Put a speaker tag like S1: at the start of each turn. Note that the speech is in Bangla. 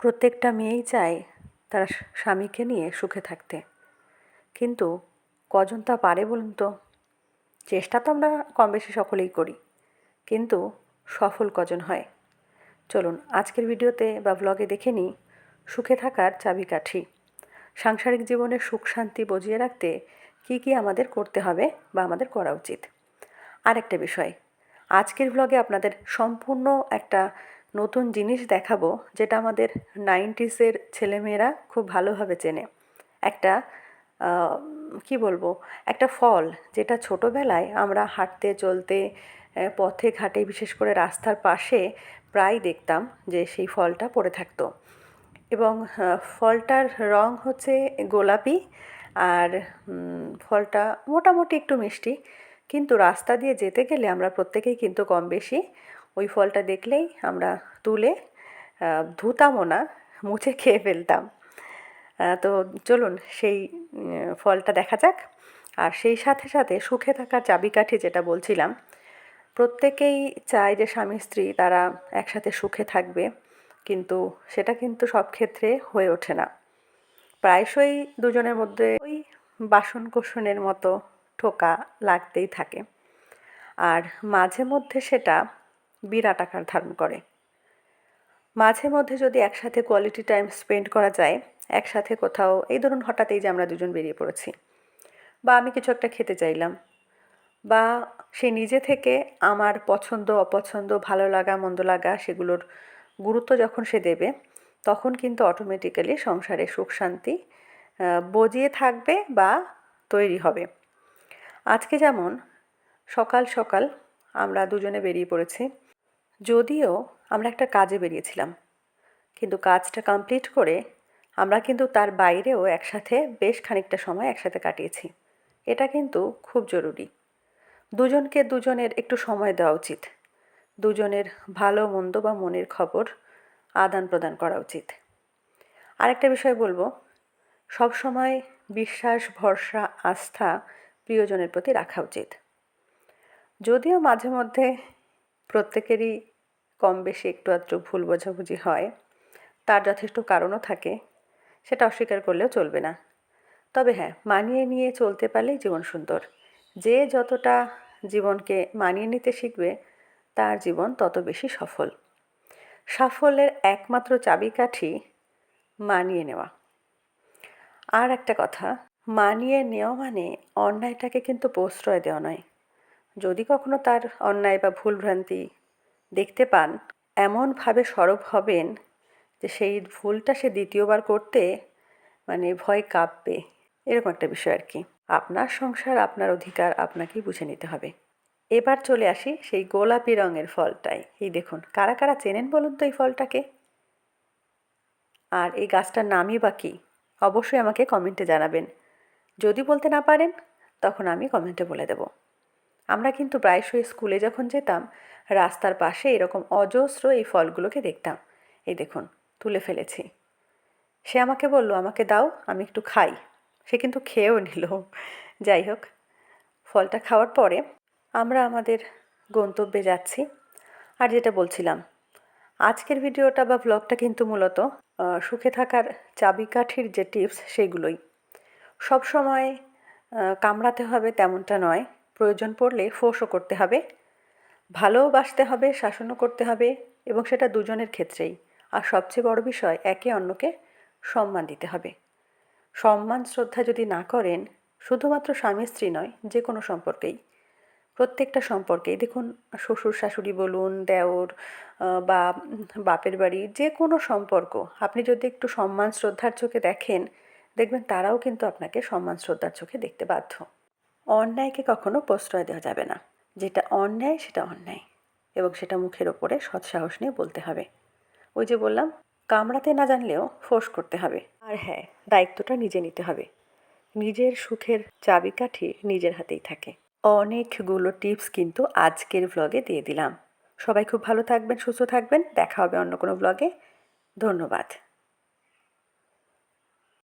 S1: প্রত্যেকটা মেয়েই চায় তার স্বামীকে নিয়ে সুখে থাকতে। কিন্তু কজন তা পারে বলুন তো? চেষ্টা তো আমরা কম বেশি সকলেই করি, কিন্তু সফল কজন হয়? চলুন, আজকের ভিডিওতে বা ব্লগে দেখে নিই সুখে থাকার চাবিকাঠি। সাংসারিক জীবনে সুখ শান্তি বজিয়ে রাখতে কী কী আমাদের করতে হবে বা আমাদের করা উচিত? আর একটা বিষয়, আজকের ব্লগে আপনাদের সম্পূর্ণ একটা নতুন জিনিস দেখাবো যেটা আমাদের নাইনটিসের ছেলেমেয়েরা খুব ভালোভাবে চেনে। একটা কি বলব, একটা ফল যেটা ছোটোবেলায় আমরা হাঁটতে, চলতে পথে ঘাটে, বিশেষ করে রাস্তার পাশে প্রায় দেখতাম যে সেই ফলটা পড়ে থাকতো। এবং ফলটার রং হচ্ছে গোলাপি আর ফলটা মোটামুটি একটু মিষ্টি। কিন্তু রাস্তা দিয়ে যেতে গেলে আমরা প্রত্যেকেই কিন্তু কম বেশি ওই ফলটা দেখলেই আমরা তুলে ধুতামও না, মুছে খেয়ে ফেলতাম। তো চলুন সেই ফলটা দেখা যাক। আর সেই সাথে সাথে সুখে থাকার চাবিকাঠি যেটা বলছিলাম, প্রত্যেকেই চায় যে স্বামী, স্ত্রী তারা একসাথে সুখে থাকবে, কিন্তু সেটা কিন্তু সব ক্ষেত্রে হয়ে ওঠে না। প্রায়শই দুজনের মধ্যে ওই বাসন কোসনের মতো ঠোকা লাগতেই থাকে। আর মাঝে মধ্যে সেটা বিরাট আকার ধারণ করে। মাঝে মধ্যে যদি একসাথে কোয়ালিটি টাইম স্পেন্ড করা যায়, একসাথে কোথাও, এই ধরুন হঠাৎ এই যে আমরা দুজন বেরিয়ে পড়েছি, বা আমি কিছু একটা খেতে চাইলাম, বা সে নিজে থেকে আমার পছন্দ, অপছন্দ, ভালো লাগা, মন্দ লাগা সেগুলোর গুরুত্ব যখন সে দেবে, তখন কিন্তু অটোমেটিক্যালি সংসারে সুখ শান্তি বজিয়ে থাকবে বা তৈরি হবে। আজকে যেমন সকাল সকাল আমরা দুজনে বেরিয়ে পড়েছি যদিও আমরা একটা কাজে বেরিয়েছিলাম। কিন্তু কাজটা কমপ্লিট করে আমরা কিন্তু তার বাইরেও একসাথে বেশ খানিকটা সময় একসাথে কাটিয়েছি। এটা কিন্তু খুব জরুরি। দুজনকে দুজনের একটু সময় দেওয়া উচিত। দুজনের ভালো, মন্দ বা মনের খবর আদান প্রদান করা উচিত। আরেকটা বিষয় বলব, সব সময় বিশ্বাস, ভরসা, আস্থা প্রিয়জনের প্রতি রাখা উচিত। যদিও মাঝে মধ্যে প্রত্যেকেরই কম বেশি একটু আধটু ভুল বোঝাবুঝি হয়, তার যথেষ্ট কারণও থাকে, সেটা অস্বীকার করলেও চলবে না। তবে হ্যাঁ মানিয়ে নিয়ে চলতে পারলেই জীবন সুন্দর। যে যতটা জীবনকে মানিয়ে নিতে শিখবে, তার জীবন তত বেশি সফল। সাফল্যের একমাত্র চাবিকাঠি মানিয়ে নেওয়া। আর একটা কথা, মানিয়ে নেওয়া মানে অন্যায়টাকে কিন্তু প্রশ্রয় দেওয়া নয়। যদি কখনো তার অন্যায় বা ভুলভ্রান্তি দেখতে পান, এমনভাবে সরব হবেন যে সেই ভুলটা সে দ্বিতীয়বার করতে মানে ভয় কাঁপবে। এরকম একটা বিষয় আর কি। আপনার সংসার, আপনার অধিকার আপনাকেই বুঝে নিতে হবে। এবার চলে আসি সেই গোলাপি রঙের ফলটাই এই দেখুন, কারা কারা চেনেন বলুন তো এই ফলটাকে? আর এই গাছটার নামই বা কী? অবশ্যই আমাকে কমেন্টে জানাবেন। যদি বলতে না পারেন, তখন আমি কমেন্টে বলে দেব। আমরা কিন্তু প্রায়শই স্কুলে যখন যেতাম, রাস্তার পাশে এরকম অজস্র এই ফলগুলোকে দেখতাম। এই দেখুন, তুলে ফেলেছি। সে আমাকে বলল, আমাকে দাও, আমি একটু খাই। সে কিন্তু খেয়েও নিল। যাই হোক, ফলটা খাওয়ার পরে আমরা আমাদের গন্তব্যে যাচ্ছি। আর যেটা বলছিলাম, আজকের ভিডিওটা বা ব্লগটা কিন্তু মূলত সুখে থাকার চাবিকাঠির যে টিপস সেগুলোই। সব সময় কামড়াতে হবে তেমনটা নয়। প্রয়োজন পড়লে ফোর্সও করতে হবে। ভালোবাসতে হবে, শাসনও করতে হবে এবং সেটা দুজনের ক্ষেত্রেই। আর সবচেয়ে বড় বিষয়, একে অন্যকে সম্মান দিতে হবে। সম্মান, শ্রদ্ধা যদি না করেন, শুধুমাত্র স্বামী, স্ত্রী নয় যে কোনো সম্পর্কেই। প্রত্যেকটা সম্পর্কেই, দেখুন, শ্বশুর, শাশুড়ি বলুন, দেওর বা বাপের বাড়ি যে কোনো সম্পর্ক, আপনি যদি একটু সম্মান, শ্রদ্ধার চোখে দেখেন, দেখবেন তারাও কিন্তু আপনাকে সম্মান, শ্রদ্ধার চোখে দেখতে বাধ্য। অন্যায়কে কখনো প্রশ্রয় দেওয়া যাবে না। যেটা অন্যায়, সেটা অন্যায়। এবং সেটা মুখের ওপরে সৎসাহস নিয়ে বলতে হবে। ওই যে বললাম, কামড়াতে না জানলেও ফোর্স করতে হবে। আর হ্যাঁ দায়িত্বটা নিজে নিতে হবে। নিজের সুখের চাবিকাঠি নিজের হাতেই থাকে। অনেকগুলো টিপস কিন্তু আজকের ব্লগে দিয়ে দিলাম। সবাই খুব ভালো থাকবেন, সুস্থ থাকবেন। দেখা হবে অন্য কোনো ব্লগে ধন্যবাদ।